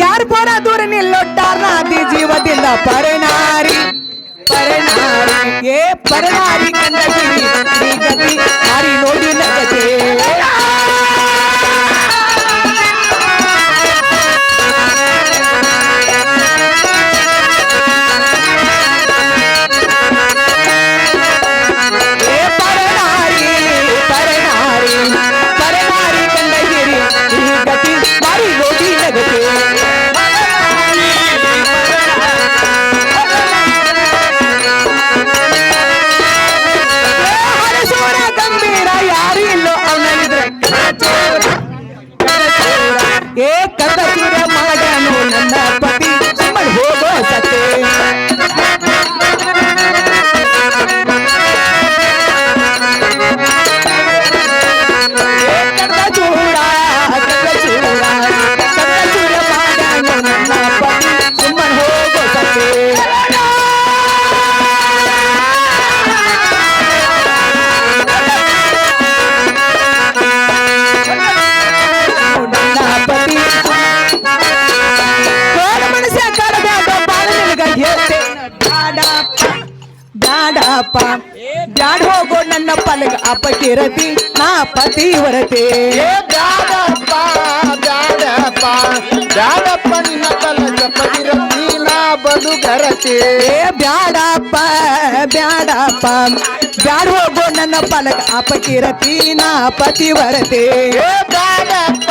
ಯಾರು ಪರ ದೂರ ನಿಲ್ಲೊಟ್ಟಾರ ನಾದಿ ಜೀವದಿಂದ ಪರನಾರಿ ಪರನಾರಿ ಏ ಪರನಾರಿ ಕಂಡಗಿರಿ ಅಪಕಿರತಿ ನಾ ಪತಿವರತೆ ಬ್ಯಾಡಪ್ಪ ಬ್ಯಾಡಪ್ಪ ಬ್ಯಾಡಪ್ಪ ನಿನ್ನ ಪತಿರತಿ ನಾ ಬದುಕರತಿ ಬ್ಯಾಡಪ್ಪ ಬ್ಯಾಡಪ್ಪ ಬ್ಯಾಡ ಹೋಗೋ ನನ್ನ ಪಲಕ ಅಪಕಿರತಿ ನಾ ಪತಿವರತೆ ಬ್ಯಾಡಪ್ಪ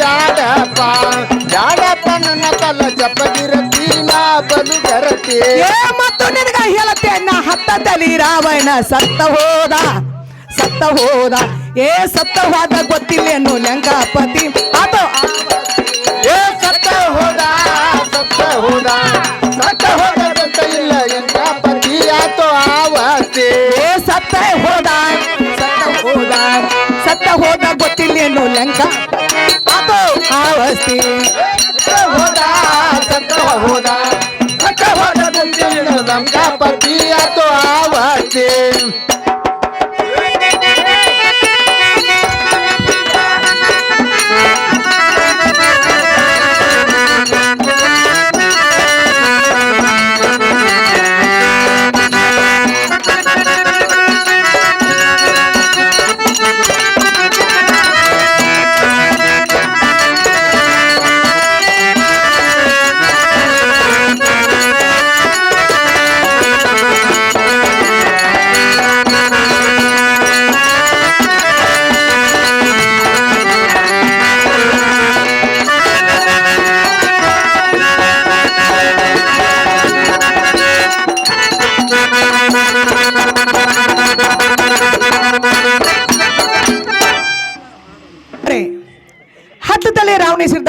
ಬ್ಯಾಡಪ್ಪ ಬ್ಯಾಡಪ್ಪ ನನ್ನ ತಲ ಜಪದಿರತಿ ನಾ ಬದುಕರತಿ ಏ ಮತ್ತು ನಿನಗ ಹೇಳತ್ತೆ ನಾ ಹತ್ತ ತಲಿ ರಾವಣ ಸತ್ತ ಹೋದ. ಸತ್ತ ಹೋದ. ಏ ಸತ್ತ ಹೋದ ಗೊತ್ತಿಲ್ಲೇನು ಲಂಕಾಪತಿ ಆತ. ಏ ಸತ್ತ ಹೋದ ಸತ್ತ ಹೋದ. ಸತ್ತ ಹೋದ ಗೊತ್ತಿಲ್ಲ ಲಂಕಾಪತಿ ಪತಿ ಆತೋ ಆವತ್ತೆ ಏ ಸತ್ತ ಹೋದ ಸತ್ತ ಹೋದ ಸತ್ತ ಹೋದ ಗೊತ್ತಿಲ್ಲೇನು ಲಂಕ ಆತೋ ಆವಸ್ತಿ ಹೋದ ಸತ್ತ ಹೋದ. ಸತ್ತ ಹೋದ ಗೊತ್ತಿಲ್ಲ ಲಂಕಾಪತಿ ಆತೋ ಆವತ್ತೆ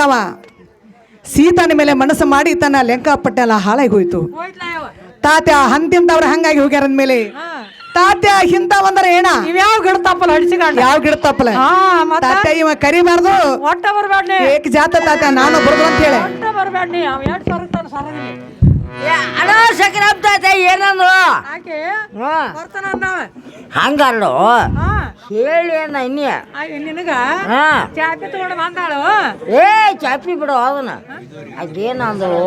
ರಾವಣಿಸಿರ್ತಾವ ಸೀತನ ಮೇಲೆ ಮನಸ್ಸು ಮಾಡಿ ತನ್ನ ಲೆಂಕ ಪಟ್ಟೆಲ್ಲ ಹಾಳಾಗಿ ಹೋಯ್ತು. ತಾತ್ಯ ಹಂತಿಂತವ್ರ ಹಂಗಾಗಿ ಹೋಗ್ಯಾರ ಅಂದ್ಮೇಲೆ. ತಾತ್ಯ ಹಿಂತ ಬಂದ್ರೆ ಏನ? ಯಾವ ಗಿಡ ತಪ್ಪಲ್ಲ ಹಡಿಸಿಕೊಂಡು ಯಾವ ಗಿಡ ತಪ್ಪಲ ತಾತ್ಯ ಇವ ಕರಿಬಾರ್ದು. ಒಟ್ಟ ಏಕ್ ಜಾತ ತಾತ್ಯ ನಾನು ಬರ್ದು ಅಂತ ಹೇಳಿ. ಅಣ್ಣ ಸಕ್ರಾಬ್ದ ಏನಂದ್ರು? ಆಕೆ ಬರ್ತಾನ ಅಂದಾವೆ. ಹಂಗಲ್ಲೋ? ಹೇಳಿ ಅಣ್ಣ ಇನ್ನಿ. ನಿನಗ? ಹಾ. ಚಾಪಿ ತಗೊಂಡು ಬಂದಾಳು? ಏ ಚಾಪಿ ಬಿಡು ಅದನ್ನ. ಅದೇನಂದ್ರು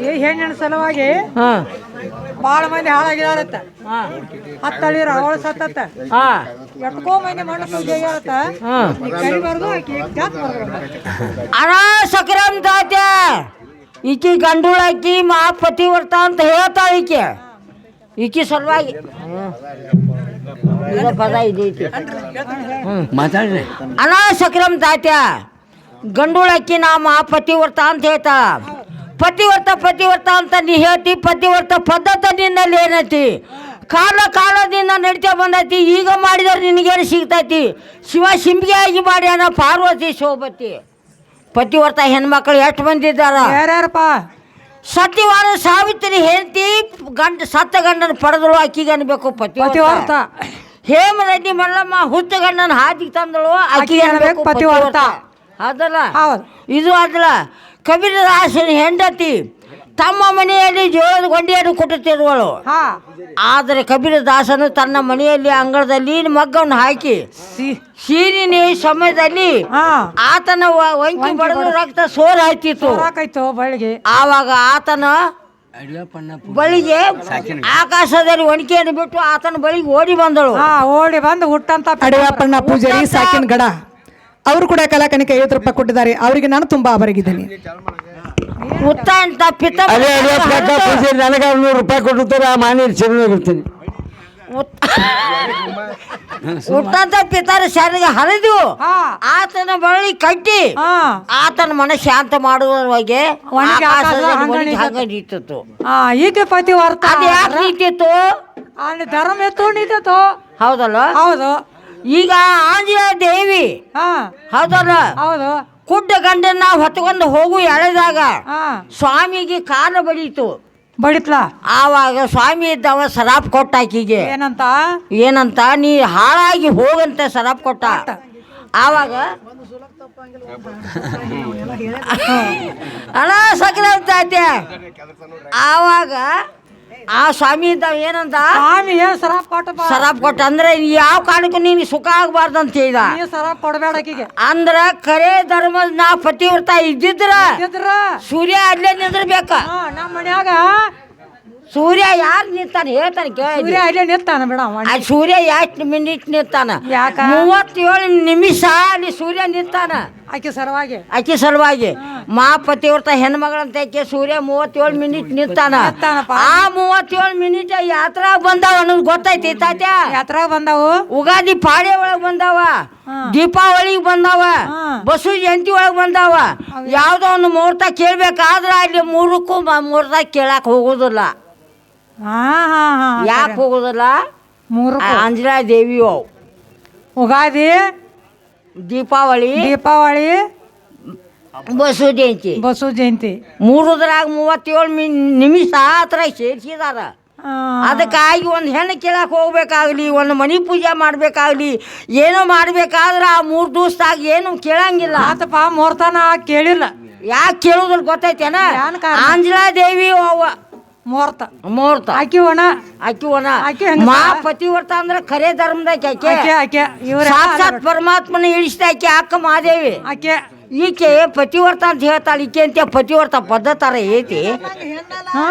ಏ ಹೆಣ್ಣಿನ ಸಲುವಾಗಿ ಹಾ. ಭಾಳ ಮಂದಿ ಹಾಳಾಗಿದಾರತ್ತ ಹತ್ತಳಿರ ಅವಳು ಸತ್ತತ್ತ. ಹಾ. ಎಟ್ಕೋ ಮಂದಿ ಮಣ್ಣು ಪೂಜೆ ನೀ ಕರಿಬಾರ್ದು ಆಕೆ ಜಾತ್ ಬರ್ಬೇಕು ತಾತ್ಯ ಈಕಿ ಗಂಡುಳಾಕಿ ಮಾ ಪತಿವ್ರತ ಅಂತ ಹೇಳ್ತಾ ಈಕೆ. ಈಕಿ ಸಲುವಾಗಿ ಪದ ಇದೈತಿ ಮಾತಾಡ್ರಿ. ಅನಾ ಸಕ್ರಮ್ ತಾತ್ಯ ಗಂಡುಳಕ್ಕಿ ನಾ ಮಾ ಪತಿವ್ರತ ಅಂತ ಹೇಳ್ತಾ ಪತಿವ್ರತ ಪತಿವ್ರತ ಅಂತ ನೀ ಹೇಳ್ತಿ ಪತಿವ್ರತ ಪದ್ಧತಿ ನಿನ್ನಲ್ಲಿ ಏನೈತಿ? ಕಾಲ ಕಾಲದಿಂದ ನಡಿತಾ ಬಂದೈತಿ ಈಗ ಮಾಡಿದ್ರೆ ನಿನಗೇನು ಸಿಗ್ತೈತಿ? ಶಿವ ಶಿಂಬಿಗೆ ಆಗಿ ಮಾಡ್ಯಾನ ಪಾರ್ವತಿ ಶೋಭತಿ. ಪತಿವ್ರತ ಹೆಣ್ಮಕ್ಳು ಎಷ್ಟು ಮಂದಿ ಇದ್ದಾರ? ಯಾರ್ಯಾರಪ್ಪ? ಸತ್ಯವಾದ ಸಾವಿತ್ರಿ ಹೆಂಡತಿ ಗಂಡ ಸತ್ತ ಗಂಡನ ಪಡೆದಳು ಅಕ್ಕಿಗೆ ಅನ್ಬೇಕು ಪತಿವ್ರತ. ಪತಿವ್ರತ. ಹೇಮರೆಡ್ಡಿ ಮಲ್ಲಮ್ಮ ಹುಚ್ಚ ಗಂಡನ ಹಾದಿಗೆ ತಂದಳು ಅಕ್ಕಿಗೆ ಅನ್ಬೇಕು ಅನ್ಬೇಕು ಪತಿವ್ರತ. ಪತಿವ್ರತ. ಅದಲ್ಲ ಹೌದು. ಇದು ಅದಲ್ಲ ಕಬೀರ ಹೆಂಡತಿ ತಮ್ಮ ಮನೆಯಲ್ಲಿ ಜೋಳದ ಗೊಂಡಿಯನ್ನು ಕುಟ್ಟುತ್ತಿರುವಳು ಹಾ. ಆದರೆ ಕಬೀರ ದಾಸನು ತನ್ನ ಮನೆಯಲ್ಲಿ ಅಂಗಳದಲ್ಲಿ ಮಗ್ಗವನ್ನು ಹಾಕಿ ಸೀನಿನ ಸಮಯದಲ್ಲಿ ಹಾ. ಆತನ ವ- ವಂಕಿ ಬಡದು ರಕ್ತ ಸೋರ್ ಹಾಕಿತ್ತು ಆವಾಗ ಆತನ ಬಳಿಗೆ ಆಕಾಶದಲ್ಲಿ ಒಣಕೆಯನ್ನು ಬಿಟ್ಟು ಆತನ ಬಳಿಗೆ ಓಡಿ ಬಂದಳು. ಹಾ ಓಡಿ ಬಂದು ಹುಟ್ಟಂತ ಅಡವ್ಯಪ್ಪಣ್ಣ ಪೂಜಾರಿ ಸಾಕಿನ ಗಡ. ಅವರು ಕೂಡ ಕಲಾಕನಿಕೆ ಐವತ್ತು ರೂಪಾಯಿ ಕೊಟ್ಟಿದ್ದಾರೆ. ಅವರಿಗೆ ನಾನು ತುಂಬಾ ಆಭಾರಿಗಿದ್ದೇನೆ. ಉತ್ತ ಅಂತ ಪಿತ್ತ ಅದೇ ಪೂಜಾರಿ ನನಗೆ ನೂರು ರೂಪಾಯಿ ಕೊಟ್ಟಿರ್ತಾರೆ ಆ ಮಾನಿ ಚಿರುನೋಗಿರ್ತೀನಿ ಉತ್ತಂತ ಪಿತರ ಶಾಲೆಗೆ ಹರಿದು ಆತನ ಬಳಿ ಕಟ್ಟಿ ಆತನ ಮನ ಶಾಂತ ಮಾಡುವವರೆಗೆ ಒಣಗಿ ಆಕಾಶ ಆಕಾಶದಲ್ಲಿ ಒಣಗಿ. ಹಂಗ ನಿಂತಿತ್ತು ಈಕೆ ಪತಿ ವರ್ತ. ಅದು ಯಾಕೆ ನಿಂತಿತ್ತು? ಅಲ್ಲಿ ಧರ್ಮ ಎತ್ತು ನಿಂತಿತ್ತು. ಹೌದಲ್ಲ? ಹೌದು. ಈಗ ಆಂಜನೇಯ ದೇವಿ. ಹೌದಲ್ಲ? ಹೌದು. ಕುಡ್ಡ ಗಂಡನ್ನ ಹೊತ್ಕೊಂಡು ಹೋಗು ಎಳೆದಾಗ ಸ್ವಾಮಿಗೆ ಕಾಲ ಬಡೀತು. ಬಡಿತ್ಲ? ಆವಾಗ ಸ್ವಾಮಿ ಇದ್ದವ ಸರಾಪ್ ಕೊಟ್ಟ ಆಕಿಗೆ. ಏನಂತ? ಏನಂತ? ನೀ ಹಾಳಾಗಿ ಹೋಗಂತ ಸರಾಪ್ ಕೊಟ್ಟ. ಆವಾಗ ಅಣ್ಣ ಸಕ್ರೆ ಅಂತ ಆವಾಗ ಆ ಸ್ವಾಮಿ ಅಂತ ಏನಂತ ಸ್ವಾಮಿ ಏನ್ ಸರಾಪ್ ಕೊಟ್ಟಪ್ಪ? ಸರಾಪ್ ಕೊಟ್ಟ ಅಂದ್ರೆ ಯಾವ ಕಾರಣಕ್ಕೂ ನೀನು ಸುಖ ಆಗಬಾರ್ದು ಅಂತ ಹೇಳಿದ. ನೀ ಸರಾಪ್ ಕೊಡಬೇಡ ಆಕಿಗೆ. ಅಂದ್ರ ಕರೆ ಧರ್ಮದ ನಾ ಪತಿವ್ರತ ಇದ್ದಿದ್ರ ಸೂರ್ಯ ಅಲ್ಲೇ ನಿಂದ್ರ ಬೇಕಾ ನಮ್ಮ ಮನ್ಯಾಗ ಸೂರ್ಯ ಯಾರು ನಿಂತಾನ? ಹೇಳ್ತಾನೆ ಕೇಳಿ ಸೂರ್ಯ ಅಲ್ಲೇ ನಿಂತಾನ ಬಿಡ ಅವ. ಆ ಸೂರ್ಯ ಎಷ್ಟು ಮಿನಿಟ್ ನಿಂತಾನ? ಯಾಕ? ಮೂವತ್ತೇಳು ನಿಮಿಷ ಅಲ್ಲಿ ಸೂರ್ಯ ನಿಂತಾನ. ಆಕೆ ಸರವಾಗಿ ಆಕೆ ಸಲುವಾಗಿ. ಮಾ ಪತಿವ್ರತ ಹೆಣ್ಮಗಳಂತ ಆಕೆ ಸೂರ್ಯ ಮೂವತ್ತೇಳು ಮಿನಿಟ್ ನಿಂತಾನ. ನಿಂತಾನಪ್ಪ. ಆ ಮೂವತ್ತೇಳು ಮಿನಿಟ್ ಯಾತ್ರಾ ಬಂದಾವ ಅನ್ನೋದು ಗೊತ್ತೈತಿ ತಾತ್ಯ? ಯಾತ್ರಾಗ ಬಂದಾವು? ಉಗಾದಿ ಪಾಡೆ ಒಳಗ್ ಬಂದಾವ. ಹಾ. ದೀಪಾವಳಿಗೆ ಬಂದಾವ. ಹಾ. ಬಸವ ಜಯಂತಿ ಒಳಗ್ ಬಂದಾವ. ಯಾವ್ದೋ ಒಂದು ಮುಹೂರ್ತ ಕೇಳ್ಬೇಕಾದ್ರ ಅಲ್ಲಿ ಮೂರಕ್ಕೂ ಮ- ಮುಹೂರ್ತ ಕೇಳಕ್ ಹೋಗೋದಿಲ್ಲ. ಯಾಕೆ ಹೋಗೋದಲ್ಲ? ಮೂರು ಆಂಜನೇಯ ದೇವಿ ಅವು ಉಗಾದಿ. ದೀಪಾವಳಿ. ದೀಪಾವಳಿ. ಬಸವ ಜಯಂತಿ. ಬಸವ ಜಯಂತಿ. ಮೂರುದ್ರಾಗ ಮೂವತ್ತೇಳು ಮಿ ನಿಮಿಷ ಹತ್ರ ಸೇರಿಸಿದಾರ. ಅದಕ್ಕಾಗಿ ಒಂದು ಹೆಣ್ಣು ಕೇಳಕ್ಕೆ ಹೋಗ್ಬೇಕಾಗ್ಲಿ ಒಂದು ಮನಿ ಪೂಜೆ ಮಾಡಬೇಕಾಗ್ಲಿ ಏನೋ ಮಾಡ್ಬೇಕಾದ್ರೆ ಆ ಮೂರು ದಿವಸದಾಗ ಏನು ಕೇಳಂಗಿಲ್ಲ. ಆತಪ್ಪ ಮೂರ್ತನ ಕೇಳಿಲ್ಲ. ಯಾಕೆ ಕೇಳೋದ್ರ ಗೊತ್ತೈತೇನ? ಆಂಜನೇಯ ದೇವಿ ಅವ್ವ ಮೂರ್ತ ಮುಹೂರ್ತ. ಆಕಿ ಒಣ. ಆಕಿ ಒಣ. ಆಕಿ? ಮಾ ಪತಿವ್ರತ ಅಂದ್ರೆ ಖರೆ ಧರ್ಮದಾಗ ಆಕೆ ಆಕೆ. ಆಕೆ ಇವ್ರ ಸಾಕ್ಷಾತ್ ಪರಮಾತ್ಮನ ಇಳಿಸಿದ ಆಕೆ ಅಕ್ಕ ಮಾದೇವಿ ಆಕೆ. ಈಕೆ ಪತಿವರ್ತ ಅಂತ ಹೇಳ್ತಾಳೆ. ಈಕೆ ಅಂತ ಪತಿವರ್ತ ಪದ್ಧತರ ಐತಿ. ಹಾ.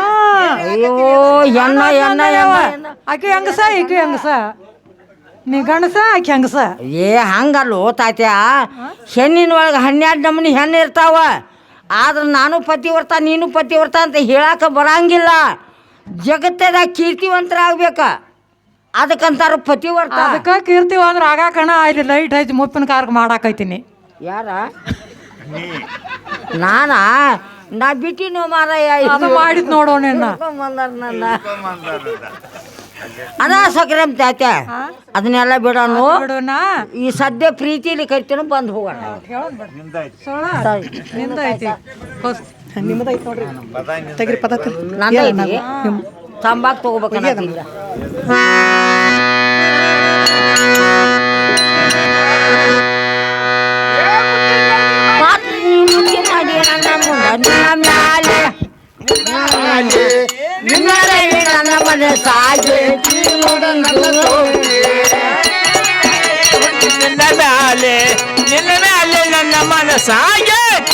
ಅಯ್ಯೋ ಹೆಣ್ಣ ಹೆಣ್ಣ ಆಕೆ ಆಕೆ ಹೆಂಗಸ ಈಕೆ ಹೆಂಗಸ? ನೀ ಗಂಡಸ ಆಕೆ ಹೆಂಗಸ? ಏ ಹಂಗಲ್ಲೋ ತಾತ್ಯ ಹೆಣ್ಣಿನ ಒಳಗೆ ಹನ್ನೆರಡು ನಮೂನಿ ಹೆಣ್ಣು ಇರ್ತಾವ. ಆದ್ರೆ ನಾನು ಪತಿವ್ರತ ನೀನು ಪತಿವ್ರತ ಅಂತ ಹೇಳಕ್ಕೆ ಬರಂಗಿಲ್ಲ. ಜಗತ್ತದಾಗ ಕೀರ್ತಿವಂತರಾಗ್ಬೇಕ. ಅದಕ್ಕಂತಾರ ಪತಿವ್ರತ. ಅದಕ್ಕ ಕೀರ್ತಿವ ಅಂದ್ರ ಆಗಾಕಣ ಇಲ್ಲಿ ಲೈಟ್ ಹಚ್ಚಿ ಮುಪ್ಪಿನ ಕಾರ್ಕ್ ಮಾಡಾಕೈತೀನಿ. ಯಾರ? ನಾನಾ? ನಾ ಬಿಟ್ಟಿನೋ ಮಾರಾಯ ಅದು ಮಾಡಿದ್ ನೋಡೋಣ ನನ್ನ. ಅದ ಸಕ್ರಮ್ ತಾತ್ಯ ಅದನ್ನೆಲ್ಲ ಬಿಡೋನು. ಬಿಡುನ? ಈ ಸದ್ಯ ಪ್ರೀತಿಲಿ ಕರಿತೀನೋ ಬಂದು ಹೋಗೋಣ. ಸೋಳ ನಿಂದ. ಐತಿ ಹೊಸ್- ನಿಮ್ಮದೈತೆ ನನ್ನ ಸಾಗೆ ತಗೋಬೇಕನ್ನ ನನ್ನ ಮನೆ ಸಾಗೆ ನಿನ್ನ ಮ್ಯಾಲೆ ನಿನ್ನ ಮ್ಯಾಲೆ ನನ್ನ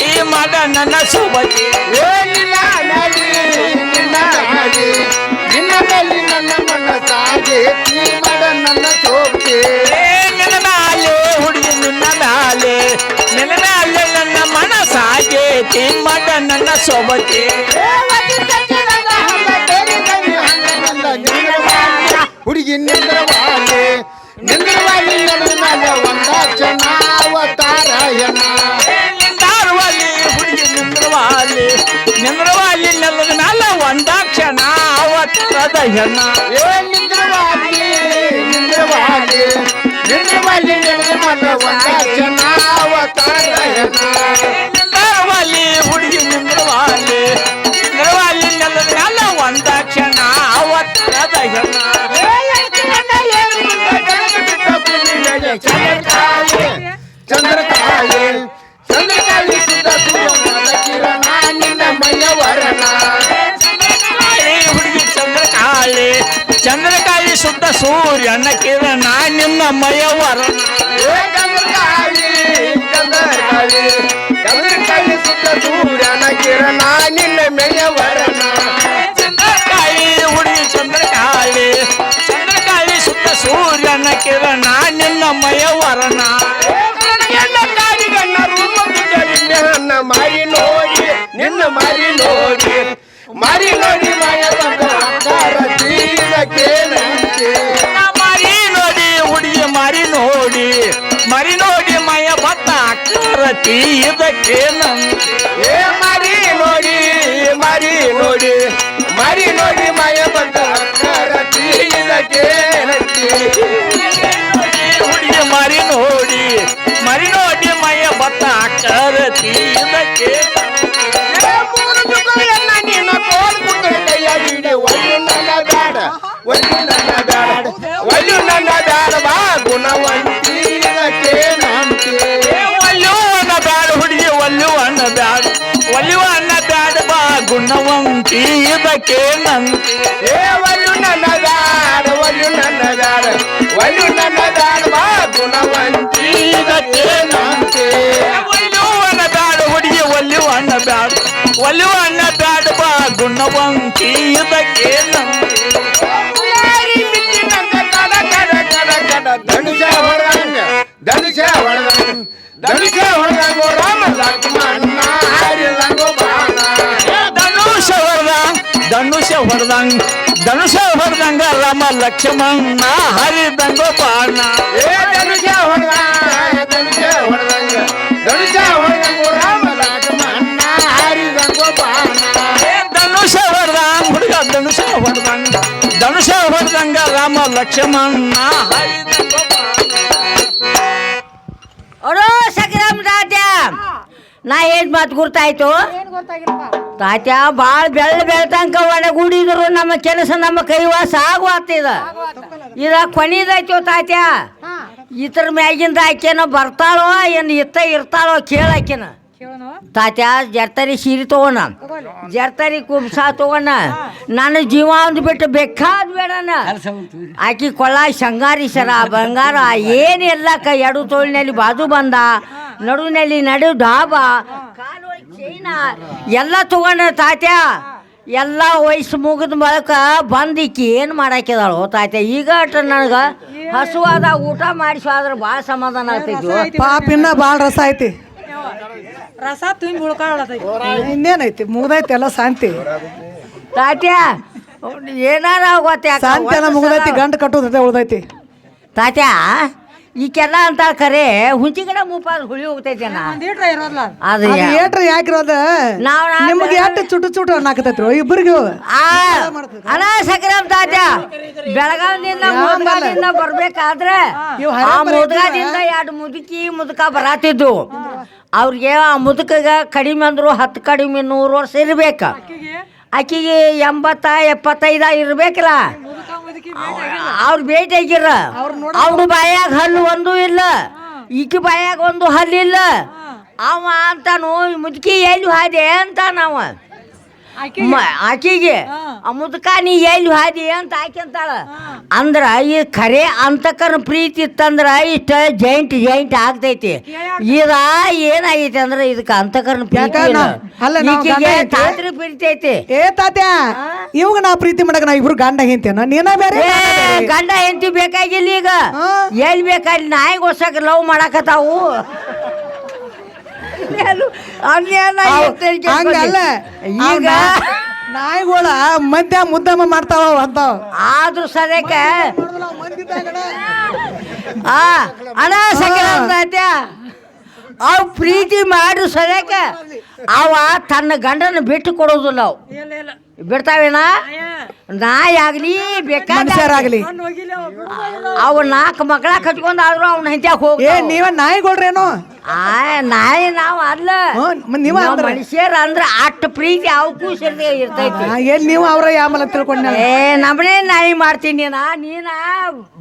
ಈ ಮದ ನನ್ನ ಸುಬತಿ. ಏ ನಿನ್ನ ನಿನ್ನ ಮೇಲೆ ನನ್ನ ಮನಸ್ಸಾಗೆ ಈ ಮಗ ನನ್ನ ಸೋಕೆ ನನ್ನ ಸೊಬತಿ ಹುಡುಗಿ ನಿಂದ್ರವಾಲೆ ನಿಂದ್ರವಾಲಿ ನನ್ನ ಒಂದ ಎನ್ನ ನಿಂದಾರುವಲ್ಲಿ ಹುಡುಗಿ ನಿಂದ್ರವಾಲಿ ನಿಂದ್ರವಾಲಿ ಮ್ಯಾಲ ಒಂದಾಕ್ಷಣ ಅವತ್ತರದ ಹೆಣ ಏ ನಿಂದ್ರವಾಲಿ ನಿಂದ್ರವಾಲಿ ನಿಂದ್ರವಾಲಿ ನನ್ನ ಒಂದ ಸೂರ್ಯನ ಕಿರಣ ನಿನ್ನ ಮಯವರ ಏ ಚಂದ್ರಕಾಳಿ ಚಂದ್ರಕಾಳಿ ಚಂದ್ರಕಾಳಿ ಸುತ್ತ ಸೂರ್ಯನ ಕಿರಣ ನಿನ್ನ ಮೇಯವರನ ಚಂದ್ರಕಾಳಿ ಹುಡುಗಿ ಚಂದ್ರಕಾಳಿ ಚಂದ್ರಕಾಳಿ ಸುತ್ತ ಸೂರ್ಯನ ಕಿರಣ ನಿನ್ನ ಮಯವರಣ ಕಾಡಿಗಣ್ಣ ರೂಪ ನನ್ನ ಮಾರಿ ನೋಡಿ ನಿನ್ನ ಮಾರಿ ನೋಡಿ ಮಾರಿ ನೋಡಿ ಮಾಯ ಬಂದ ಅಕ್ಕರತಿ ಇದಕ್ಕೆ ನಂತೆ ಏ ಮಾರಿ ನೋಡಿ ಮಾರಿ ನೋಡಿ ಮಾರಿ ನೋಡಿ ಮಾಯ ಬಂದ ಆಕಾರ ತೀರಕ್ಕೇನಂತೆ ಹುಡುಗಿ ಮರಿ ನೋಡಿ ಮರಿ ನೋಡಿ ಮಯ ಬತ್ತ ಅಕ್ಕರತಿ ಇದಕ್ಕೆ ಮೂರು ಜುಗಳೆಲ್ಲ ನಿನ್ನ ಕೋಲ್ ಕುಕ್ಕರ ಕೈಯ ಹಿಡಿ ಒಯ್ಯು ನನ್ನ ಬ್ಯಾಡ ಒಯ್ಯು ನನ್ನ ಬ್ಯಾಡ ಒಯ್ಯು ನನ್ನ ಬ್ಯಾಡ ಬಾ ಗುಣವಂತೀರಕ್ಕೆ ಗುಣವಂತಿ ಇದಕ್ಕೆ ನಂತೆ ನನಗಾರ ನನಗಾರ ಅನ್ನ ಬ್ಯಾಡ ಹುಡುಗಿ ಒಲ್ಲು ಅನ್ನ ಬ್ಯಾಡ ಒಲ್ಲು ಅನ್ನ ಬ್ಯಾಡ ಬಾ ಗುಣವಂತಿ ಇದಕ್ಕೆ ಧನುಷ ಹೊರದಂಗ ರಾಮ ಲಕ್ಷ್ಮಣ ಹರಿದಂಗ ಬಾಣ ಏ ಧನುಷ ಹೊರದಂಗ ರಾಮ ಲಕ್ಷ್ಮಣ ಹಾರಿದಂಗ ಏ ಧನುಷ ಹೊಡೆದಂಗ ಹುಡುಗ ಧನುಷ ಹೊರದಂಗ ಧನುಷ ಹೊರದಂಗ ರಾಮ ಲಕ್ಷ್ಮಣ ಹರಿದಂಗ ಬಾಣ ಅಡೋ ಸಕ್ರಮ್ ತಾತ್ಯ ನಾ ಏನ್ ಮಾತು ಗುರ್ತಾಯ್ತು ತಾತ್ಯ ಭಾಳ ಬೆಳ್ಳ ಬೆಳ್ತಂಕ ಒಣಗೂಡಿದ್ರು ನಮ್ಮ ಕೆಲಸ ನಮ್ಮ ಕೈವಾಸ ಆಗುವಾತಿದ ಇದ. ಕೊನಿದೈತೋ ತಾತ್ಯ? ಹಾ. ಇತರ ಮ್ಯಾಗಿಂದ ಆಕೆನ ಬರ್ತಾಳೋ ಏನು ಇತ್ತ ಇರ್ತಾಳೋ ಕೇಳಾಕಿನ ತಾತ್ಯ ಜರ್ತರಿ ಸೀರೆ ತಗೋಣ. ಜರ್ತರಿ ಕುಬ್ಸ ತಗೋಣ. ನನ್ನ ಜೀವ ಅಂದ್ ಬಿಟ್ಟು ಬೇಕಾದ ಬೇಡನ ಆಕಿ ಕೊಳ ಶಂಗಾರಿ ಸರ ಬಂಗಾರ ಏನೆಲ್ಲ ಕೈ ಎಡ ತೋಳಿನಲ್ಲಿ ಬಾಜು ಬಂದ ನಡುವಿನಲ್ಲಿ ನಡು ಡಾಬಾ ಚೈನ ಎಲ್ಲ ತಗೊಂಡ ತಾತ್ಯ ಎಲ್ಲ ವಯಸ್ಸು ಮುಗಿದ ಬಳಿಕ ಬಂದಿಕ್ಕಿ ಏನು ಮಾಡಾಕಿದಾಳು ತಾತ್ಯ? ಈಗ ಅಟ ನನಗೆ ಹಸುವಾದ ಊಟ ಮಾಡಿಸಿ ಆದ್ರೆ ಭಾಳ ಸಮಾಧಾನ ಆಗ್ತೈತಿ. ಪಾಪ ಇನ್ನ ಭಾಳ ರಸ ಐತಿ. ರಸ ತುಂಬಿ ಉಳ್ಕೊಳ್ಳತೈತಿ ಇನ್ನೇನೈತಿ? ಮುಗ್ದೈತಿ ಎಲ್ಲ ಶಾಂತಿ. ತಾತ್ಯ ಏನಾರ ಗೊತ್ತ ಶಾಂತಿ ಎಲ್ಲ ಮುಗ್ದೈತಿ ಗಂಟು ಕಟ್ಟುದೈತೆ ಉಳ್ದೈತಿ. ತಾತ್ಯ ಈಕೆಲ್ಲ ಅಂತ ಕರೆ ಹುಂಚಿ ಗಿಡ ಮೂಪಾದ ಹುಳಿ ಹೋಗ್ತೈತೆ ನಾ ಇರೋಲ್ಲ. ಅದು ಏಟ್ರ ಯಾಕಿರೋದ ನಾವ್ ನಿಮ್ಗೆ ಎಷ್ಟು ಚುಟು ಚುಟು ಅನ್ನಾಕತೈತ್ರಿ ಇಬ್ಬರಿಗೂ ಆ ಅಣ್ಣ ಅಂತ ಬೆಳಗಾವಿನಿಂದ ಮುದ್ಗಾದಿಂದ ಬರ್ಬೇಕಾದ್ರೆ ಆ ಮುದ್ಗಾದಿಂದ ಎರಡು ಮುದುಕಿ ಮುದುಕ ಬರಾತಿದ್ದು ಅವ್ರಿಗೆ ಆ ಮುದುಕಗೆ ಕಡಿಮೆ ಅಂದ್ರು ಹತ್ತು ಕಡಿಮೆ ನೂರು ವರ್ಷ ಇರ್ಬೇಕ. ಆಕಿಗೆ ಎಂಬತ್ತ ಎಪ್ಪತ್ತೈದ ಇರ್ಬೇಕಲ್ಲ. ಅವ್ರು ಭೇಟಿ ಆಗಿರ ಅವ್ರ ಬಾಯಾಗ ಹಲ್ಲು ಒಂದು ಇಲ್ಲ. ಈಕಿ ಬಾಯಾಗ ಒಂದು ಹಲ್ಲಿಲ್ಲ ಅವ ಅಂತಾನು ಮುದುಕಿ ಎಲ್ಲಿ ಹಾದೆ? ಅಂತ ನಾವ ಆಕಿಗೆ? ಮುದುಕ ನೀ ಎಲ್ಲಿ ಹಾದಿ? ಅಂತ ಆಕೆ ಅಂತಾಳ. ಅಂದ್ರ ಈ ಖರೆ ಅಂತಕರ ಪ್ರೀತಿ ಇತ್ತಂದ್ರ ಇಷ್ಟ ಜೈಂಟ್ ಜೈಂಟ್ ಆಗ್ತೈತಿ. ಇದ ಏನಾಗೈತಿ ಅಂದ್ರ ಇದಕ್ಕ ಅಂತಕರನ ಪ್ರೀತಿ ಈಕಿಗೆ ತಾಂತ್ರಿಕ ಪ್ರೀತಿ ಐತಿ. ಏ ತಾತ್ಯ? ಇವಾಗ ನಾ ಪ್ರೀತಿ ಮಾಡಕ್ ನಾ ಇಬ್ರು ಗಂಡ ಹೆಂತೇನ ನೀನ ಬೇರೆ ಏ. ಗಂಡ ಹೆಂಡತಿ ಬೇಕಾಗಿಲ್ಲ ಈಗ. ಹಾ. ಎಲ್ಲಿ ಬೇಕಾಗಿ ನಾಯಿಗೋಸಕ ಲವ್ ಮಾಡಾಕತ್ತಾವು. ಹಂಗಲ್ಲ. ಈಗ ನಾಯಿಗಳ ಮಧ್ಯ ಮುದ್ದಮ್ಮ ಮಾಡ್ತಾವ ಅಂತಾವ ಆದ್ರೂ ಸದ್ಯಕ್ಕ ಆ ಅಣ್ಣ ಸಕಲ ಅವ್ ಪ್ರೀತಿ ಮಾಡು ಸದ್ಯಕ್ಕ. ಅವ ತನ್ನ ಗಂಡನ ಬಿಟ್ಟು ಕೊಡೋದಿಲ್ಲ ಅವು. ಇಲ್ಲ ಇಲ್ಲ. ಬಿಡ್ತಾವೇನ? ನಾಯಿ ಆಗಲಿ ಬೇಕಾದ ಅವು ನಾನು ಅವ ಅವ್ ನಾಲ್ಕು ಮಕ್ಕಳ ಕಟ್ಕೊಂಡ್ ಆದ್ರು ಅವ್ನ ಹೆಂಚಾಕ್ ಹೋಗ ಏ ನಾಯಿ ನಾಯಿಗಳ್ರೇನು ಆ ನಾಯಿ ನಾವ್ ಅಲ್ಲ. ನೀವ ಮನುಷ್ಯರ ಅಂದ್ರ ಅಷ್ಟು ಪ್ರೀತಿ ಅವಕ್ಕೂ ಸೇರ್ದೆ ಇರ್ತೈತಿ. ಏನ್ ಎಲ್ಲಿ ನೀವು ಅವ್ರ ಯಾಮಲ ತಿಳ್ಕೊಂಡ ಏ ನಮ್ಮನೆ ನಾಯಿ ಮಾಡ್ತೀನಿ ನೀನಾ ನೀನ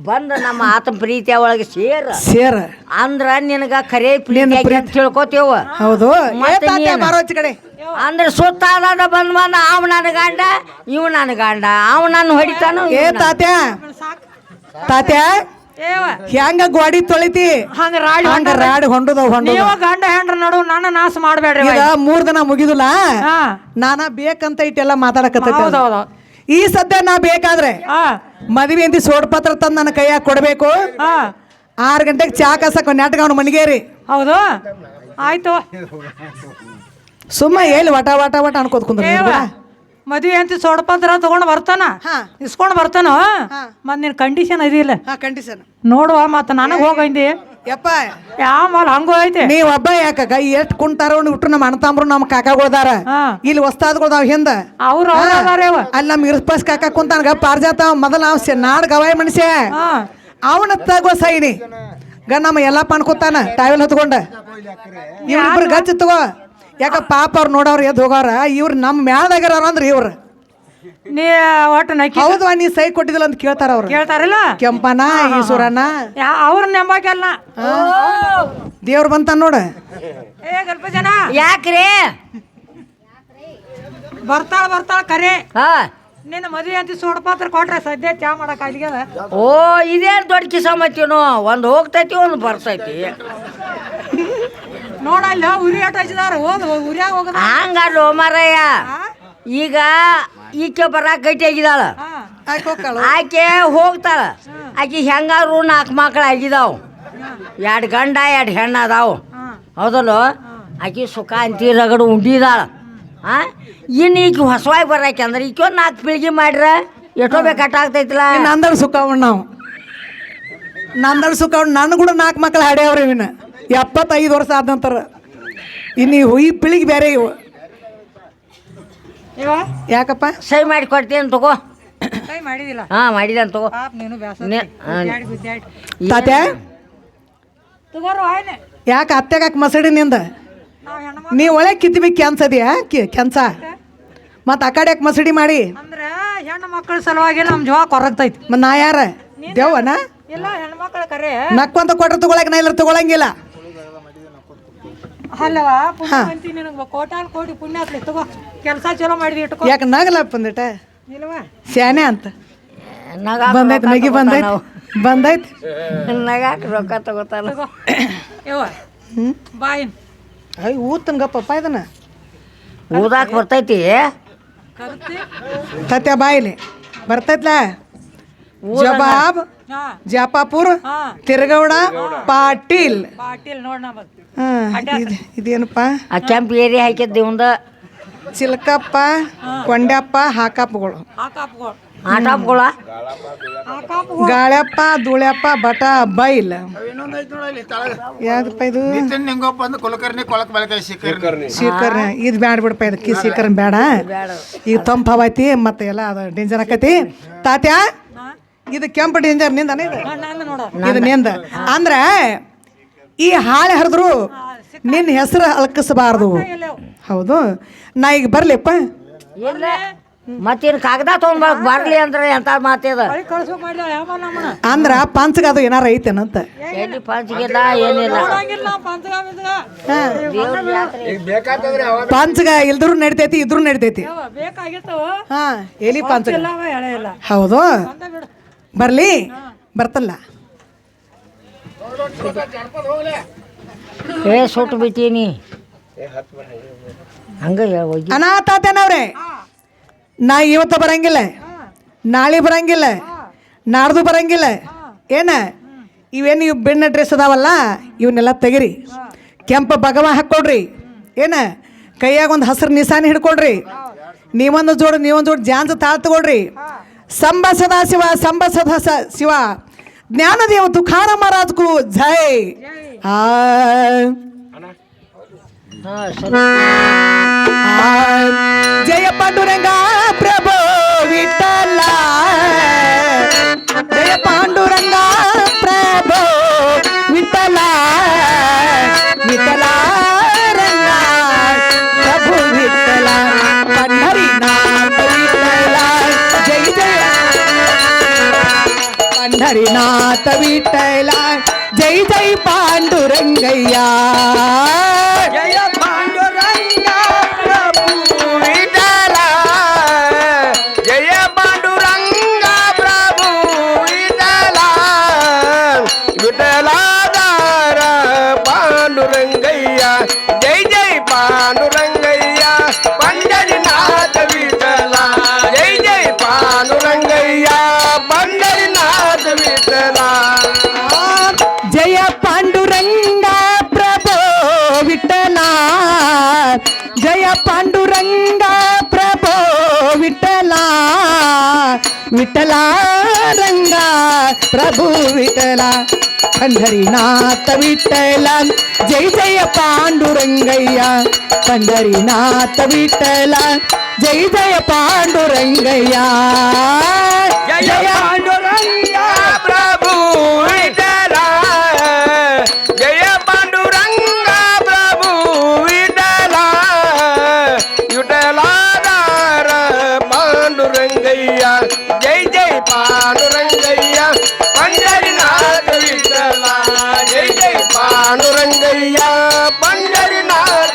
ಬಂದ ನಮ್ಮ ಆತನ ಪ್ರೀತಿಯ ಒಳಗೆ ಸೇರ. ಸೇರ. ಅಂದ್ರ ನಿನಗ ಕರೆ ಪ್ರೀತಿ ತಿಳ್ಕೊತೇವ. ಹೌದು. ಮತ್ತೆ ಆಚೆ ಕಡೆ. ಅಂದ್ರೆ ಸುತ್ತ ಅದ ಬಂದ್ ಬಂದ ಅವ್ ನನ್ನ ಗಂಡ ಇವ್ ನನ್ನ ಗಂಡ ಅವ್ ನನ್ನ ಹೊಡಿತಾನು ಏ ತಾತ ತಾತ್ಯ? ಹೆಂಗ ಗೋಡಿ ತೊಳಿತಿ? ಹಂಗ ರಾಡಿ ಹಂಗ ರಾಡಿ ಹೊಂಡದ ಹೊಂಡ ನೀವು ಗಂಡ ಹೆಂಡ್ರ ನಡು ನನ್ನ ನಾಶ ಮಾಡಬೇಡ್ರಿ ಈಗ ಮೂರ್ ದಿನ ಮುಗಿದುಲ್ಲ ನಾನ ಬೇಕಂತ ಇಟ್ಟೆಲ್ಲ ಮಾತಾಡಕತ್ತ ಹೌದೌದು ಈ ಸದ್ಯ ನಾ ಬೇಕಾದ್ರೆ ಮದ್ವೆ ಅಂತ ಸೋಡ್ ಪತ್ರ ತಂದು ನನ್ನ ಕೈಯಾಗ ಕೊಡ್ಬೇಕು. ಆರು ಗಂಟೆಗೆ ಚಾ ಕಸಕ್ ನೆಟ್ಗ ಅವ್ನು ಮನಿಗೇರಿ. ಹೌದು. ಆಯ್ತು. ಸುಮ್ಮ ಎಲ್ಲಿ ವಟ ವಟ ವಟ ಅನ್ಕೋತ ಕುಂದ್ರ ಮದುವೆ ಅಂತ ಸೊಡಪತ್ರ ತಗೊಂಡ್ ಬರ್ತಾನ. ಇಸ್ಕೊಂಡು ಬರ್ತಾನ? ಮತ್ ನಿನ್ ಕಂಡೀಷನ್ ಅದಿಲ್ಲ ಕಂಡೀಷನ್ ನೋಡುವ ಮತ್ತ ನನಗ್ ಹೋಗಂದಿ ಯಪ್ಪ. ಯಾವ ಮಾಲ್ ಹಂಗೋ ಐತೆ ನೀವ್ ಒಬ್ಬ ಯಾಕ ಗೈ ಎಷ್ಟ್ ಕುಂತಾರ ಬಿಟ್ಟು ನಮ್ಮ ಅಣ್ಣತಂಬ್ರು ನಮ್ಮ ಕಾಕಾಗೊಳ್ದಾರ. ಇಲ್ಲಿ ಹೊಸ್ತಾದ್ಗೊಳ್ದಾವ ಹಿಂದ. ಅವ್ರು ಅಲ್ಲಿ ನಮ್ ಇರ್ಪಸ್ ಕಾಕ ಕುಂತಾನ ಪಾರ್ಜಾತ ಮೊದಲ ಅವ್ ನಾಡ್ ಗವಾಯಿ ಮನುಷ್ಯ ಅವನ ತಗೋ ಸೈನಿ. ಗ ನಮ್ಮ ಎಲ್ಲಪ್ಪ ಅನ್ಕೋತಾನ ಟಾವೆಲ್ ಹತ್ಕೊಂಡ. ಇವ್ರಿಬ್ರು ಗಚ್ಚ ತಗೋ. ಯಾಕ ಪಾಪ ಅವ್ರು ನೋಡೋರು ಎದ್ದು ಹೋಗೋರ? ಇವ್ರು ನಮ್ಮ ಮ್ಯಾಲ್ದಾಗ್ಯಾರ ಅಂದ್ರೆ ಇವ್ರು. ನೀ ಒಟ್ಟು ನಕ್ಕಿ ಹೌದು ನೀ ಸೈ ಕೊಟ್ಟಿದಿಲ್ಲ ಅಂತ ಕೇಳ್ತಾರ ಅವ್ರು. ಕೇಳ್ತಾರಲ್ಲ? ಕೆಂಪನ ಈಶ್ವರನ? ಯಾ ಅವ್ರ ನೆಂಬಾಕಲ್ಲ ದೇವ್ರು ಬಂತ ನೋಡ. ಏ ಗಲ್ಪ ಜನ ಯಾಕ್ರಿ? ಬರ್ತಾಳ ಬರ್ತಾಳ ಕರೆ. ಹಾ. ನಿನ್ನ ಮದುವೆ ಅಂತ ಸೋಡಪಾತ್ರ ಕೊಟ್ರೆ ಸದ್ಯ ಚಾ ಮಾಡಕ್ ಓ ಇದೇನ್ ದೊಡ್ಡ ಕಿಸಮತ್ತಿನೋ ಒಂದ್ ಹೋಗ್ತೈತಿ ಒಂದು ಬರ್ತೈತಿ ನೋಡ ಅಲ್ಲಿ ಉರಿ ಹಚ್ಚಿದಾರ ಹೋದ್ ಉರಿಯಾಗ ಹೋಗದ? ಹಂಗಲ್ಲೋ ಮಾರಯ್ಯ ಈಗ ಈಕೆ ಬರಾಕ ಗಟ್ಟಿ ಆಗಿದಾಳ ಆಕೆ ಹೋಗ್ತಾಳ. ಆಕೆ ಹೆಂಗಾರು ನಾಲ್ಕು ಮಕ್ಳು ಆಗಿದಾವ್. ಎರಡು ಗಂಡ ಎರಡು ಹೆಣ್ಣು ಅದಾವು. ಹೌದಲ್ಲ? ಆಕೆ ಸುಖ ಅಂತಿ ರಗಡು ಉಂಡಿದಾಳ. ಆ? ಇನ್ನು ಈಕೆ ಹೊಸವಾಗಿ ಬರಾಕೆ ಅಂದ್ರೆ ಈಕೆ ನಾಲ್ಕು ಪೀಳಿಗೆ ಮಾಡ್ರೆ? ಎಷ್ಟೋ ಬೇಕಾಗ್ತೈತಿಲ್ಲ ನಂದಳ ಸುಖ ನಾವು. ನಂದಳು ಸುಖ ನನ್ನ ಕೂಡ ನಾಲ್ಕು ಮಕ್ಳು ಹಾಡ್ಯಾವ್ರಿ ಇವಿನ. ಎಪ್ಪತ್ತೈದು ವರ್ಷ ಆದ ನಂತರ ಇನ್ನು ಹುಯಿ ಈ ಪಿಳಿಗೆ ಬೇರೆ ಇವು. ಯಾಕಪ್ಪ? ಸೈ ಮಾಡಿ ಕೊಡ್ತೀನಿ ತಗೋ. ಕೈ ಮಾಡಿದಿಲ್ಲ? ಹಾಂ ತಗೋ. ಆ, ಗುದ್ದಾಡಿ ಗುದ್ದಾಡಿ. ತಾತ್ಯ? ಯಾಕೆ ಅತ್ತೆಗಾಕ ಮಸಡಿ ನಿಂದ? ನೀ ಒಳಗೆ ಕಿತ್ಬಿ ಕ್ಯಾನ್ಸದಿಯಾ ಕೆನ್ಸ ಮತ್ತು? ಆ ಕಡೆ ಯಾಕೆ ಮಸಡಿ ಮಾಡಿ. ಅಂದ್ರ ಹೆಣ್ಣು ಮಕ್ಕಳ ಸಲುವಾಗಿ ನಮ್ಮ ಜೀವ ಕೊರಗ್ತೈತಿ. ಮತ್ತು ನಾ ಯಾರ? ದೇವನ ಇಲ್ಲ ಹೆಣ್ಮಕ್ಳ ಕರೆ. ನಕ್ಕೊಂತ ಕೊಟ್ರೆ ತಗೊಳಕ್ ನಾ ಇಲ್ಲ ತಗೊಳಂಗಿಲ್ಲ. ಅಲ್ಲವಾ ಪುಣ್ಯ ಅಂತಿ ನಿನಗೆ. ಕೋಟಾಲ್ ಕೋಟಿ ಪುಣ್ಯ ಆತ್ಲಿ ತಗೋ. ಕೆಲಸ ಚಲೋ ಮಾಡಿದಿ ಇಟ್ಕೋ. ಯಾಕೆ ನಗಲ ಬಂದಿಟ ಇಲ್ವಾ? ಸ್ಯಾನೆ ಅಂತ. ನಗ ಬಂದೈತಿ ನಗಿ ಬಂದೈತೆ. ಬಂದೈತೆ. ನಗಾಕ ರೊಕ್ಕ ತಗೋತಾನ ಬಾಯ್ ಯವ್ವ ಬಾಯಿನ್ ಅಯ್ಯ ಊತನ್ ಗಪ್ಪಪ್ಪ ಇದನ್ನ. ಊದಾಕ್ ಬರ್ತೈತಿ. ಕರ್ತಿ. ತತ್ಯ ಬಾಯಿಲಿ ಬರ್ತೈತ್ಲ? ಜವಾಬ್. ಜಾಪಾಪುರ್ ಹಾ. ತಿರುಗೌಡ ಪಾಟೀಲ್. ಪಾಟೀಲ್ ನೋಡ್ ಇದೇನಪ್ಪ? ಆ ಕೆಂಪು ಏರಿ ಹಾಕಿದ್ದೆ ಇವಂದ. ಚಿಲ್ಕಪ್ಪ ಕೊಂಡ್ಯಪ್ಪ ಹಾಕಪ್ಪಗಳು ಹಾಕಾಪ್ಗಳು. ಗಾಳ್ಯಪ್ಪ ಧೂಳ್ಯಪ್ಪ ಬಟ ಬೈಲ್. ಯಾವ್ದಪ್ಪ ಇದು? ಕುಲಕರ್ಣಿ ಕೊಳಕ್ ಬೆಳಕಾಯಿ ಶಿಖರ್ಣಿ ಶೀಕರ್ಣ. ಇದು ಬ್ಯಾಡ ಬಿಡಪ್ಪ ಇದಕ್ಕೆ ಶೀಕರ್ಣ ಬೇಡ ಈಗ ತಂಪು ಹವೈತಿ ಮತ್ತೆ ಎಲ್ಲ ಅದು ಡೇಂಜರ್ ಆಕೈತಿ. ತಾತ್ಯ? ಇದು ಕೆಂಪು ಡೇಂಜರ್ ನಿಂದನೇ ಇದು? ಇದು ನಿಂದ. ಅಂದ್ರೆ ಈ ಹಾಳೆ ಹರಿದ್ರು ನಿನ್ನ ಹೆಸರು ಅಲ್ಕಿಸಬಾರ್ದು ಹೌದು. ನಾ ಈಗ ಬರ್ಲಿಪ್ಪ? ಮತ್ತೇನು ಕಾಗದ ತಗೊಂಡ್ ಬರ್ಲಿ ಅಂದ್ರೆ ಎಂತ ಮಾತಿದ ಅಂದ್ರ ಪಂಚಗ ಅದು ಏನಾರ ಐತೇನಂತ ಎಲ್ಲಿ ಪಂಚಿಗಿಲ್ಲ ಏನಿಲ್ಲ. ಪಂಚಗ ಇಲ್ದ್ರು ನಡಿತೈತಿ ಇದ್ರು ನಡಿತೈತಿ. ಹಾ ಎಲಿ ಪಂಚಗ? ಹೌದು. ಬಂದ ಬಿಡು. ಬರ್ಲಿ. ಬರ್ತಲ್ಲ. ಏ ಸುಟ್ಟು ಬಿಟ್ಟೀನಿ ಹಂಗ. ಅನಾಥಾತೇನವ್ರೆ ನಾ ಇವತ್ತು ಬರಂಗಿಲ್ಲ. ನಾಳೆ ಬರಂಗಿಲ್ಲ. ನಾಡ್ದು ಬರಂಗಿಲ್ಲ. ಏನ? ಇವೇನು ಇವು ಬೆಣ್ಣೆ ಡ್ರೆಸ್ ಅದಾವಲ್ಲ ಇವನ್ನೆಲ್ಲ ತೆಗಿರಿ. ಕೆಂಪ ಭಗವ ಹಾಕ್ಕೊಡ್ರಿ ಏನ? ಕೈಯಾಗ ಒಂದು ಹಸಿರು ನಿಶಾನಿ ಹಿಡ್ಕೊಳ್ರಿ ನೀವೊಂದು ಜೋಡು ನೀವೊಂದು ಜೋಡು ಜಾನ್ಸ್ ತಾಳ್ ತಗೊಳ್ರಿ ಸಂಬ ಸದಾ ಶಿವ ಸಂಬ ಸದಾ ಸ- ಶಿವ ಜ್ಞಾನದೇವ ತುಖಾರ ಮಹಾರಾಜ್ಗೂ ಜೈ ಆ ಹಾ ಸರಿ ಆ, ஹரிநாத வீட்டலாய். ஜெய் ஜெய் பாண்டுரங்கையா రంగా ప్రభు విఠల పండరినాథ విఠల జై జయ పాండురంగయ్య పండరినాథ విఠల జై జయ పాండురంగయ్య జయ பாண்டுரங்கையா பண்டரினார்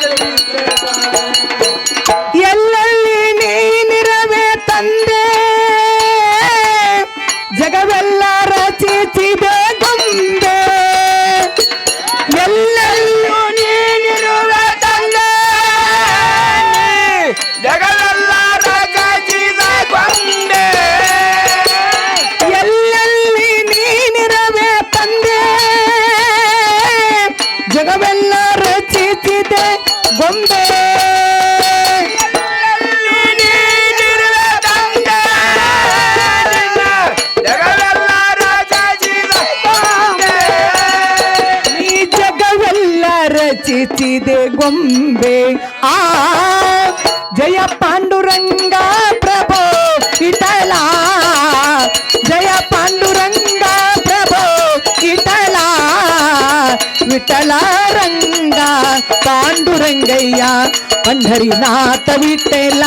ರಚಿಸಿದೆ ಗೊಂಬೆ ಆ ಜಯ ಪಾಂಡುರಂಗ ಪ್ರಭೋ ಇಟಲ ಜಯ ಪಾಂಡುರಂಗ ಪ್ರಭೋ ಇಟಲ ವಿಠಲ ರಂಗ ಪಾಂಡುರಂಗಯ್ಯ ಪಂಢರಿನಾಥ ವಿಠಲ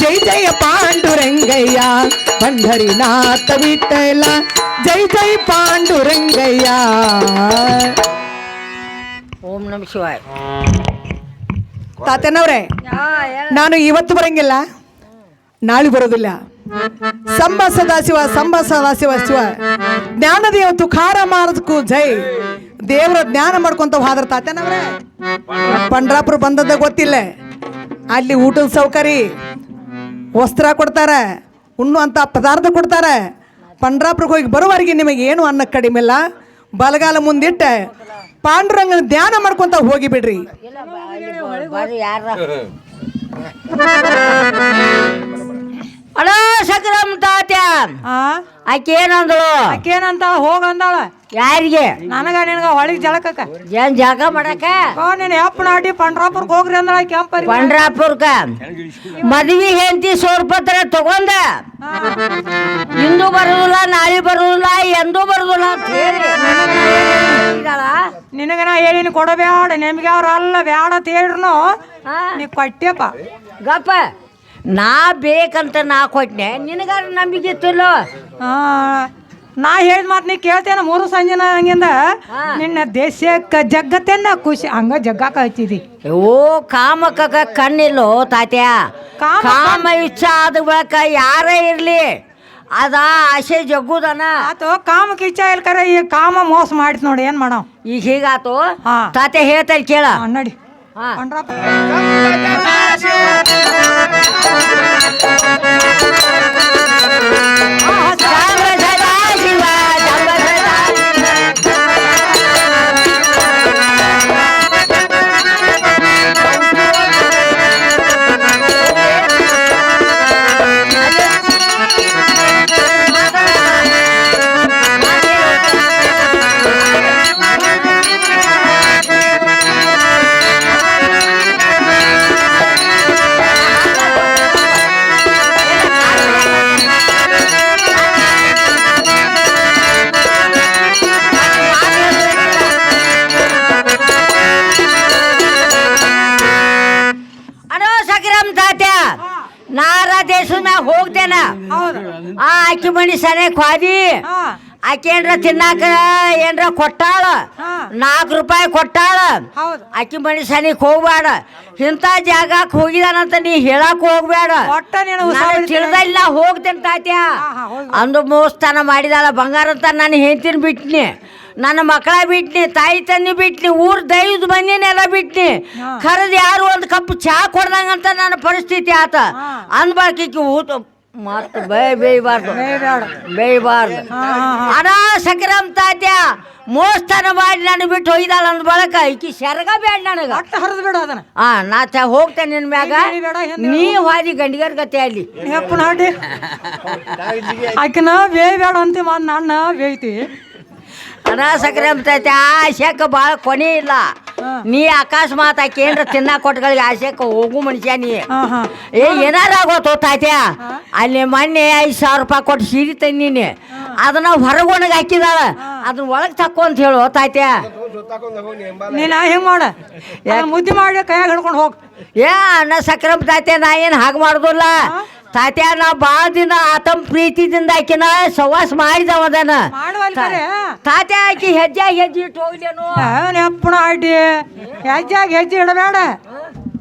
ಜೈ ಜಯ ಪಾಂಡುರಂಗಯ್ಯ ಪಂಢರಿನಾಥ ವಿಠಲ ಜೈ ಜೈ ಪಾಂಡುರಂಗಯ್ಯ ಓಂ ನಮ ಶಿವಾಯ ತಾತನವ್ರೆ, ನಾನು ಇವತ್ತು ಬರಂಗಿಲ್ಲ. ನಾಳೆ ಬರೋದಿಲ್ಲ. ಸಂಬ ಸದಾಶಿವ ಸಂಬ ಸದಾಶಿವ ಶಿವ ಜ್ಞಾನದೇವ ತುಖಾರ ಮಾರದಕ್ಕೂ ಜೈ. ದೇವರ ಜ್ಞಾನ ಮಾಡ್ಕೊಂತ ಹೋದ್ರ ತಾತನವ್ರೆ. ಪಂಡ್ರಾಪುರ ಬಂದದ್ದ ಗೊತ್ತಿಲ್ಲ. ಅಲ್ಲಿ ಊಟದ ಸೌಕರ್ಯ ವಸ್ತ್ರ ಕೊಡ್ತಾರೆ ಉಣ್ಣುವಂಥ ಪದಾರ್ಥ ಕೊಡ್ತಾರೆ. ಪಂಡ್ರಾಪುರಕ್ಕೆ ಹೋಗಿ ಬರುವವರೆಗೆ ನಿಮಗೆ ಏನು ಅನ್ನ ಕಡಿಮೆ ಇಲ್ಲ. ಬಲಗಾಲ ಮುಂದಿಟ್ಟೆ. ಪಾಂಡುರಂಗನ ಧ್ಯಾನ ಮಾಡ್ಕೊಂತ ಹೋಗಿಬಿಡ್ರಿ. ಅಣ್ಣ ಸಕ್ರಮ್ ತಾತ್ಯ. ಆ? ಆಕೆ ಏನಂದಳು ಆಕೇನಂತಾಳ ಹೋಗಂದಾಳ. ಯಾರಿಗೆ? ನನಗ ನಿನಗ ಹೊಳಿಗೆ ಜಳಕಕ್ಕ. ಏನ್ ಜಾಗ ಮಾಡಕ ಓ ನೀನ್ ಯಪ್ಪ ನಾಟಿ ಪಂಡ್ರಾಪುರ್ಗೆ ಹೋಗ್ರಿ ಅಂದಾಳ ಕೆಂಪರಿ ಪಂಡ್ರಾಪುರ್ಕ ಮದ್ವಿ ಹೆಂಡತಿ ಸೋರ್ಪತ್ರ ತಗೊಂಡ? ಇಂದು ಬರುದಿಲ್ಲ ನಾಳೆ ಬರುದಿಲ್ಲ ಎಂದೂ ಬರುದಿಲ್ಲ ಅಂತ ಹೇಳಿ. ಇದಾಳ? ನಿನಗ ನಾ ಹೇಳಿನ ಕೊಡಬೇಡ ನಿಮ್ಗೆ ಅವ್ರ ಅಲ್ಲ ಬ್ಯಾಡ ಅಂತ ನೀ ಕೊಟ್ಟೆಪ್ಪ. ಗಪ್ಪ. ನಾ ಬೇಕಂತ ನಾ ಕೊಟ್ನೆ ನಿನಗಾರ ನಂಬಿಕೆ ಇತ್ತಿಲ್ಲ ಆ, ನಾ ಹೇಳಿದ ಮಾತು ನೀ ಕೇಳ್ತೇನೆ ಮೂರು ಸಂಜೆನ ಹಂಗಿಂದ? ನಿನ್ನ ದೇಶಕ್ಕೆ ಜಗ್ಗತ್ತೇನ ಖುಷಿ ಹಂಗ ಜಗ್ಗಾಕ ಹಚ್ಚಿದಿ. ಓ ಕಾಮಕ್ಕ ಕಣ್ಣಿಲ್ಲೋ ತಾತ್ಯ? ಕಾಮ- ಕಾಮ ಇಚ್ಛ ಆದ ಬಳಿಕ ಯಾರೇ ಇರ್ಲಿ ಅದ ಆಸೆ ಜಗ್ಗುದನ. ಆತು ಕಾಮ ಕಿಚ್ಚ ಇಲ್ಲ ಕರೆ ಈ ಕಾಮ ಮೋಸ ಮಾಡಿತ್ ನೋಡಿ ಏನ್ ಮಾಡವ್? ಈಗ ಹೀಗಾತು? ಹಾ. ತಾತ್ಯ ಹೇಳ್ತಾರೆ ಕೇಳ. ಆ, ನಡಿ. ಹಾ. ಪಂಡ್ರಾಪುರ ಶಾಮ ಸದಾ ಶಿವ, ಆ ಆಕಿ ಮಣಿ ಸನೆ ಕ್ವಾದಿ ಆಕಿ ಏನ್ರ ತಿನ್ನಾಕ ಏನ್ರ ಕೊಟ್ಟಾಳ. ನಾಲ್ಕು ರೂಪಾಯಿ ಕೊಟ್ಟಾಳ? ಆಕಿ ಮಣಿ ಸನಿಕ್ ಹೋಗ್ಬೇಡ ಇಂಥ ಜಾಗಕ್ಕೆ ಹೋಗಿದಾನಂತ ನೀ ಹೇಳಕ್ ಹೋಗ್ಬೇಡ ತಿಳಿದಿಲ್ಲ ಹೋಗ್ತೇನೆ ತಾತ್ಯ. ಅಂದು ಮೋಸ್ತಾನ ಮಾಡಿದಾಳ ಬಂಗಾರ ಅಂತ ನಾನು ಹೆಂಡ್ತಿನ ಬಿಟ್ನಿ. ನನ್ನ ಮಕ್ಕಳ ಬಿಟ್ನಿ ತಾಯಿ ತಂದೆ ಬಿಟ್ನಿ ಊರ್ ದೈವದ ಮಂದಿನೆಲ್ಲ ಬಿಟ್ನಿ. ಕರೆದು ಯಾರು ಒಂದು ಕಪ್ ಚಹಾ ಕೊಡ್ದಂಗಂತ ನನ್ನ ಪರಿಸ್ಥಿತಿ ಆತ. ಹಾ. ಅಂದ್ಬಾಕಿಕ್ಕಿ ಊಟ ಮತ್ತ ಬೇ ಬೇಯಬಾರ್ದು. ಬೇಯಬಾರ್ದು. ಅನಾ ಸಕ್ರಮ್ ತಾತ್ಯ ಮೋಸ್ತನ ಮಾಡಿ ನಾನು ಬಿಟ್ಟು ಒಯ್ದಾಳ ಅಂದ ಬಳಕ ಈಕಿ ಸೆರಗ ಬೇಡ ನನಗೆ. ಅಟ್ಟ ಹರಿದು ಬಿಡ ಅದನ್ನ. ಆ ನಾ ತ ಹೋಗ್ತೇನೆ ನಿನ್ ಮ್ಯಾಗ. ನೀ ಹಾದಿ ಗಂಡಿಗರ ಗತಿ ಅಲ್ಲಿ. ಯಪ್ಪ ಹಾಡಿ ಆಕಿನ ಬೇಯ್ ಬೇಡ ಅಂತ ಮಾಡ್ ನನ್ನ ಬೇಯ್ತಿ. ಅಣ್ಣ ಅಂತೈತೆ ಆ ಆಶೆಕ್ಕ ಭಾಳ ಕೊನೆ ಇಲ್ಲ. ನೀ ಅಕಸ್ಮಾತ್ ಆಕೆ ಏನ್ರ ತಿನ್ನಾಕ ಕೊಟ್ಟಗಳಿಗೆ ಆಶೆಕ್ಕ ಹೋಗು ಮನುಷ್ಯ ನೀ. ಏ ಏನಾರ ಆಗೋತು ತಾತ್ಯ ಅಲ್ಲಿ ಮೊನ್ನೆ ಐದು ಸಾವಿರ ರೂಪಾಯಿ ಕೊಟ್ಟು ಸೀರೆ ತಂದೀನಿ. ಅದನ್ನ ಹೊರಗೊಣಗೆ ಹಾಕಿದಾಳ. ಅದನ್ನ ಒಳಗೆ ತಕ್ಕೋ ಅಂತ ಹೇಳು ತಾತ್ಯ ನೀನು ಹೆಂಗೆ ಮಾಡ? ಮುದ್ದೆ ಮಾಡಿ ಕೈಯಾಗ ಹಿಡ್ಕೊಂಡು ಹೋಗ್. ಏ ಅಣ್ಣ ಸಕ್ರಮ್ ತಾತ್ಯ ನಾ ಏನು ಹಾಗೆ ಮಾಡುದಿಲ್ಲ ತಾತ್ಯ ನಾ ಭಾಳ ದಿನ ಆತಂ ಪ್ರೀತಿದಿಂದ ಆಕಿನ ಸವಾಸ ಮಾಡಿದವ ಅದನ್ನ ಕರೆ ತಾತ್ಯ ಆಕಿ ಹೆಜ್ಜೆ ಹೆಜ್ಜೆ ಇಟ್ಟು ಹೋಗ್ಲೇನು ಎಪ್ಪಣ ಆಟಿ ಹೆಜ್ಜೆಗೆ ಹೆಜ್ಜೆ ಇಡಬೇಡ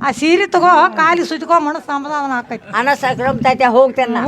ಆ ಸೀರೆ ತಗೋ ಕಾಲಿ ಸುತ್ಕೋ ಮನಸ್ಸು ಸಮಾಧಾನ ಹಾಕೈತಿ ಅಣ್ಣ ಸಕ್ರಮ್ ತಾತ್ಯ ಹೋಗ್ತೇನೆ.